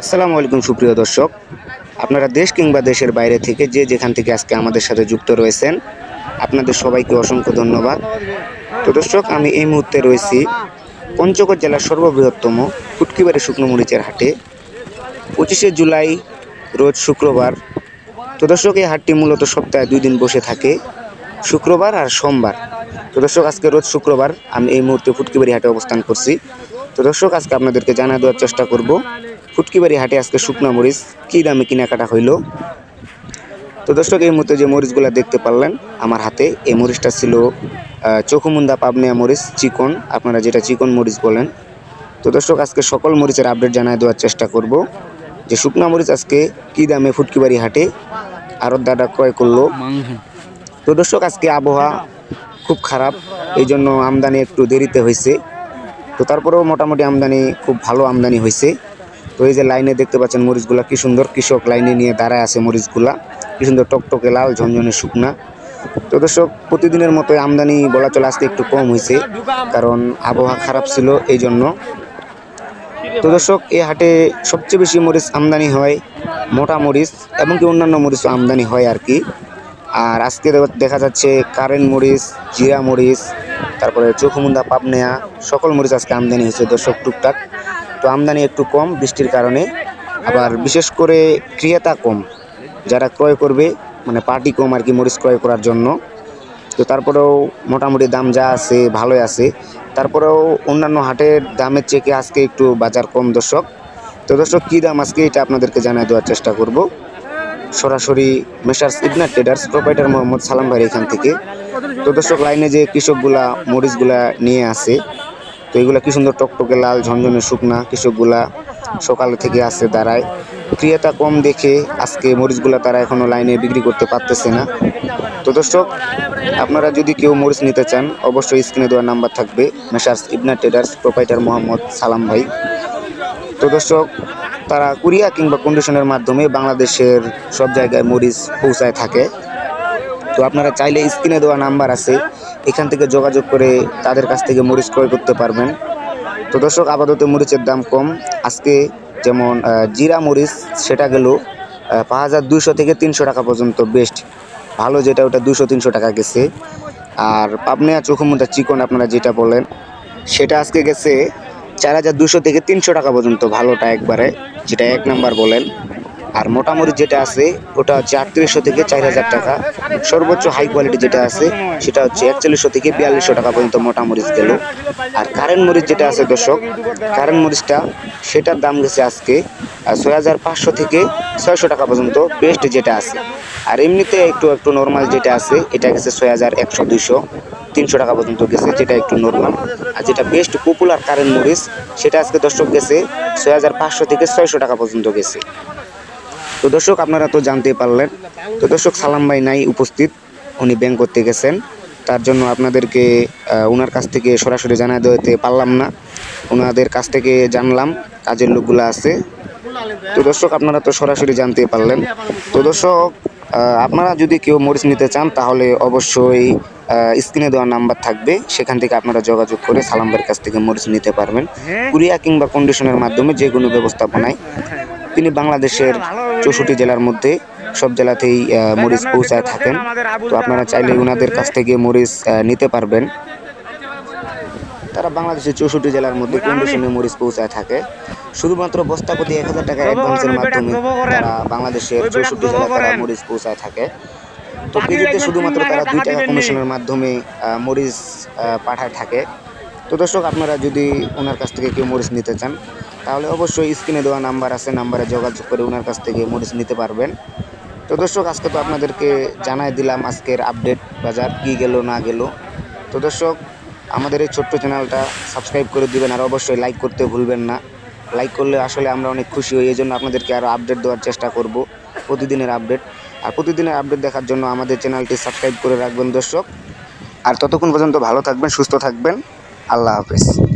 আসসালামু আলাইকুম, সুপ্রিয় দর্শক। আপনারা দেশ কিংবা দেশের বাইরে থেকে যে যেখান থেকে আজকে আমাদের সাথে যুক্ত রয়েছেন, আপনাদের সবাইকে অসংখ্য ধন্যবাদ। তো দর্শক, আমি এই মুহূর্তে রয়েছি পঞ্চগড় জেলার সর্ববৃহত্তম ফুটকিবাড়ি শুকনো মরিচের হাটে। পঁচিশে জুলাই, রোজ শুক্রবার। তো দর্শক, এই হাটটি মূলত সপ্তাহে দুই দিন বসে থাকে, শুক্রবার আর সোমবার। তো দর্শক, আজকে রোজ শুক্রবার আমি এই মুহূর্তে ফুটকিবাড়ি হাটে অবস্থান করছি। তো দর্শক আজকে আপনাদেরকে জানা দেওয়ার চেষ্টা করব। ফুটকিবাড়ি হাটে আজকে শুকনা মরিচ কী দামে কেনাকাটা হইল? তো দর্শক এই মুহূর্তে যে মরিচগুলো দেখতে পারলেন আমার হাতে এই মরিচটা ছিল আহ, চকুমুন্দা পাবনিয়া মরিচ চিকন আপনারা যেটা চিকন মরিচ বলেন। তো দর্শক আজকে সকল মরিচের আপডেট জানায় দেওয়ার চেষ্টা করব যে শুকনা মরিচ আজকে কী দামে ফুটকিবাড়ি হাটে আরত দাদা ক্রয় করল। তো দর্শক আজকে আবহাওয়া খুব খারাপ এই জন্য আমদানি একটু দেরিতে হয়েছে তো তারপরেও মোটামুটি আমদানি খুব ভালো আমদানি হয়েছে। তো এই যে লাইনে দেখতে পাচ্ছেন মরিচগুলা কি সুন্দর, কৃষক লাইনে নিয়ে দাঁড়ায় আছে মরিচগুলা। কি সুন্দর টকটকে লাল, ঝনঝনে শুকনা। তো দর্শক, প্রতিদিনের মতো আমদানি বলা চলে আজকে একটু কম হয়েছে, কারণ আবহাওয়া খারাপ ছিল এই জন্য তো দর্শক এই হাটে সবচেয়ে বেশি মরিচ আমদানি হয় মোটা মরিচ এমনকি অন্যান্য মরিচও আমদানি হয় আর কি। আর আজকে দেখা যাচ্ছে কারেন্ট মরিচ, জিরা মরিচ তারপরে চোখমুন্দা, পাবনেয়া, সকল মরিচ আজকে আমদানি হয়েছে দর্শক টুকটাক। তো আমদানি একটু কম বৃষ্টির কারণে, আবার বিশেষ করে ক্রিয়াতা কম, যারা ক্রয় করবে মানে পার্টি কম আর কি মরিচ ক্রয় করার জন্য। তো তারপরেও মোটামুটি দাম যা আছে, ভালোই আছে। তারপরেও অন্যান্য হাটের দামের চেয়ে আজকে একটু বাজার কম দর্শক। তো দর্শক, কী দাম আজকে এটা আপনাদেরকে জানিয়ে দেওয়ার চেষ্টা করব। সরাসরি মেসার্স ইবনা ট্রেডার্স প্রোপাইটার মোহাম্মদ সালাম ভাই এখান থেকে। তো দর্শক, লাইনে যে কৃষকগুলা, মরিচগুলা নিয়ে আসে তো এগুলা কি সুন্দর টকটকে লাল, ঝনঝনে শুকনা কৃষকগুলা সকাল থেকে আসে দাঁড়ায়। ক্রিয়াতা কম দেখে আজকে মরিচগুলা তারা এখনও লাইনে বিক্রি করতে পারতেছে না। তো দর্শক, আপনারা যদি কেউ মরিচ নিতে চান, অবশ্যই স্ক্রিনে দেওয়ার নাম্বার থাকবে, মেসার্স ইবনা ট্রেডার্স প্রোপাইটার মোহাম্মদ সালাম ভাই। তো দর্শক তারা কুরিয়া কিংবা কন্ডিশনের মাধ্যমে বাংলাদেশের সব জায়গায় মরিচ পৌঁছায় থাকে। তো আপনারা চাইলে স্ক্রিনে দেওয়া নাম্বার আছে, এখান থেকে যোগাযোগ করে তাদের কাছ থেকে মরিচ ক্রয় করতে পারবেন। তো দর্শক, আপাতত মরিচের দাম কম। আজকে যেমন জিরা মরিচ, সেটা গেল পাঁচ হাজার দুশো থেকে তিনশো টাকা পর্যন্ত বেস্ট ভালো যেটা, ওটা দুশো তিনশো টাকা গেছে। আর পাবনিয়া চোখমুন্দা চিকন, আপনারা যেটা বলেন, সেটা আজকে গেছে চার হাজার দুশো থেকে তিনশো টাকা পর্যন্ত ভালোটা একবারে, যেটা এক নাম্বার বলেন। আর মোটামুটি যেটা আছে, ওটা হচ্ছে আটত্রিশশো থেকে চার হাজার টাকা। সর্বোচ্চ হাই কোয়ালিটি যেটা আছে, সেটা হচ্ছে একচল্লিশশো থেকে বিয়াল্লিশশো টাকা পর্যন্ত মোটামরিচ গেল। আর কারেন্ট মরিচ যেটা আছে দর্শক কারেন্ট মরিচটা, সেটার দাম গেছে আজকে ছয় হাজার পাঁচশো থেকে ছয়শো টাকা পর্যন্ত বেস্ট যেটা আছে। আর এমনিতে একটু একটু নর্মাল যেটা আছে, এটা গেছে ছয় হাজার একশো দুইশো। তিনশো টাকা পর্যন্ত গেছে, যেটা একটু নর্মাল আর যেটা বেস্ট পপুলার কারেন্ট মরিচ সেটা আজকে দর্শক গেছে ছয় হাজার পাঁচশো থেকে ছয়শো টাকা পর্যন্ত গেছে। তো দর্শক, আপনারা তো জানতে পারলেন। তো দর্শক, সালাম ভাই নাই উপস্থিত, উনি ব্যাংক করতে গেছেন। তার জন্য আপনাদেরকে ওনার কাছ থেকে সরাসরি জানা দিতে পারলাম না। ওনাদের কাছ থেকে জানলাম, কাজের লোকগুলো আছে। তো দর্শক, আপনারা তো সরাসরি জানতে পারলেন। তো দর্শক আপনারা যদি কেউ মরিচ নিতে চান তাহলে অবশ্যই স্ক্রিনে দেওয়া নাম্বার থাকবে। সেখান থেকে আপনারা যোগাযোগ করে সালাম ভাইয়ের কাছ থেকে মরিচ নিতে পারবেন। কুরিয়া কিংবা কন্ডিশনের মাধ্যমে যে কোনো ব্যবস্থাপনায়। তিনি বাংলাদেশের চৌষট্টি জেলার মধ্যে সব জেলাতেই মরিচ পৌঁছায় থাকেন। তো আপনারা চাইলে ওনাদের কাছ থেকে মরিচ নিতে পারবেন। তারা বাংলাদেশের চৌষট্টি জেলার মধ্যে কন্ডিশনে মরিচ পৌঁছায় থাকে। শুধুমাত্র বস্তা প্রতি এক হাজার টাকা অ্যাডভান্সের মাধ্যমে তারা বাংলাদেশের চৌষট্টি জেলায় তারা মরিচ পৌঁছায় থাকে। তো কেজিতে শুধুমাত্র তারা দুই টাকা কমিশনের মাধ্যমে মরিচ পাঠায় থাকে। তো দর্শক আপনারা যদি ওনার কাছ থেকে কেউ মরিচ নিতে চান তাহলে অবশ্যই স্ক্রিনে দেওয়া নাম্বার আছে নাম্বারে যোগাযোগ করে ওনার কাছ থেকে মরিচ নিতে পারবেন। তো দর্শক আজকে তো আপনাদেরকে জানাই দিলাম আজকের আপডেট বাজার কি গেল না গেল। তো দর্শক আমাদের এই ছোট্ট চ্যানেলটা সাবস্ক্রাইব করে দিবেন আর অবশ্যই লাইক করতে ভুলবেন না। লাইক করলে আসলে আমরা অনেক খুশি হই এই জন্য আপনাদেরকে আরও আপডেট দেওয়ার চেষ্টা করব প্রতিদিনের আপডেট আর প্রতিদিনের আপডেট দেখার জন্য আমাদের চ্যানেলটি সাবস্ক্রাইব করে রাখবেন দর্শক। আর ততক্ষণ পর্যন্ত ভালো থাকবেন, সুস্থ থাকবেন। আল্লাহ হাফেজ।